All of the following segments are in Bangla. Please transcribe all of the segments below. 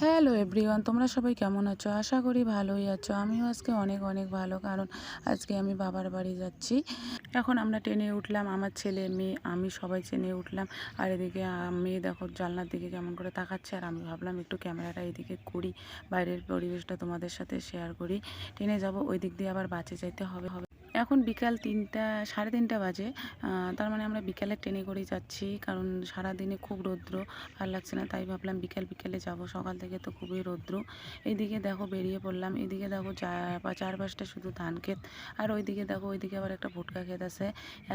হ্যালো এভরিওয়ান তোমরা সবাই কেমন আছো? আশা করি ভালোই আছো। আমিও আজকে অনেক অনেক ভালো, কারণ আজকে আমি বাবার বাড়ি যাচ্ছি। এখন আমরা ট্রেনে উঠলাম। আমার ছেলে, মেয়ে, আমি সবাই ট্রেনে উঠলাম। আর এদিকে মেয়ে দেখো, জানলার দিকে কেমন করে তাকাচ্ছে। আর আমি ভাবলাম একটু ক্যামেরাটা এদিকে করি। বাইরের পরিবেশটা তোমাদের সাথে শেয়ার করি। ট্রেনে যাব ওই দিক দিয়ে আবার বাঁচে যাইতে হবে হবে। এখন বিকাল তিনটা, সাড়ে তিনটা বাজে। তার মানে আমরা বিকালে ট্রেনে করেই যাচ্ছি, কারণ সারাদিনে খুব রৌদ্র, ভালো লাগছে না, তাই ভাবলাম বিকাল বিকেলে যাব। সকাল থেকে তো খুবই রৌদ্র। এইদিকে দেখো বেরিয়ে পড়লাম এদিকে দেখো চারপাশটা শুধু ধান ক্ষেত, আর ওইদিকে দেখো, ওইদিকে আবার একটা ভুটকা ক্ষেত আছে।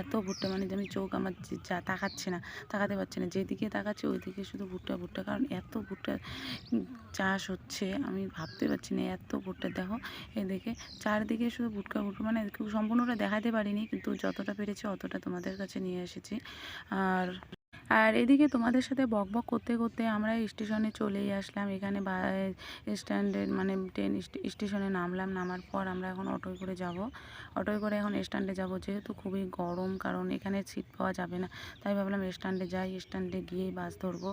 এত ভুট্টা মানে যে আমি চোখ আমার যা তাকাচ্ছে না, তাকাতে পারছি না। যেদিকে তাকাচ্ছি, ওইদিকে শুধু ভুট্টা ভুট্টা, কারণ এত ভুট্টা চাষ হচ্ছে, আমি ভাবতে পারছি না, এত ভুট্টা। দেখো এদিকে চারদিকে শুধু ভুট্টা ভুট্টা মানে খুব সম্পূর্ণটা দেখাতে পারিনি কিন্তু যতটা পেরেছি অতটা তোমাদের কাছে নিয়ে এসেছি। আর আর এদিকে তোমাদের সাথে বক বক করতে করতে আমরা স্টেশনে চলেই আসলাম। এখানে বা স্ট্যান্ডে মানে ট্রেন স্টেশনে নামলাম। নামার পর আমরা এখন অটোয় করে যাব। অটোয় করে এখন স্ট্যান্ডে যাব। যেহেতু খুবই গরম, কারণ এখানে সিট পাওয়া যাবে না। তাই ভাবলাম স্ট্যান্ডে যাই স্ট্যান্ডে গিয়েই বাস ধরবো।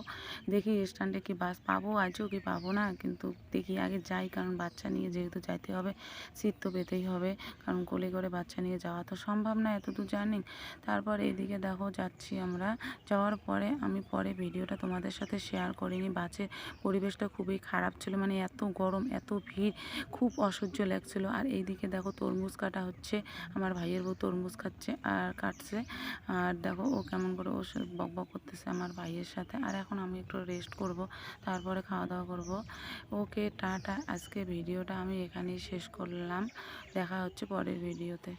দেখি স্ট্যান্ডে কি বাস পাবো? আজও কি পাবো না? কিন্তু দেখি আগে যাই, কারণ বাচ্চা নিয়ে যেহেতু যাইতে হবে সিট তো পেতেই হবে। কারণ কোলে করে বাচ্চা নিয়ে যাওয়া তো সম্ভব না এত দূর জার্নি তারপর এইদিকে দেখো যাচ্ছি আমরা। যাওয়ার পরে আমি পরে ভিডিওটা তোমাদের সাথে শেয়ার করিনি। বাসের পরিবেশটা খুবই খারাপ ছিল মানে এত গরম, এত ভিড়, খুব অসহ্য লাগছিল। আর এইদিকে দেখো তরমুজ কাটা হচ্ছে, আমার ভাইয়ের বউ তরমুজ খাচ্ছে আর কাটছে। আর দেখো ও কেমন করে ও বক বক করতেছে আমার ভাইয়ের সাথে। আর এখন আমি একটু রেস্ট করব, তারপরে খাওয়া দাওয়া করব। Okay, tata. আজকে ভিডিওটা আমি এখানেই শেষ করলাম। দেখা হচ্ছে পরের ভিডিওতে।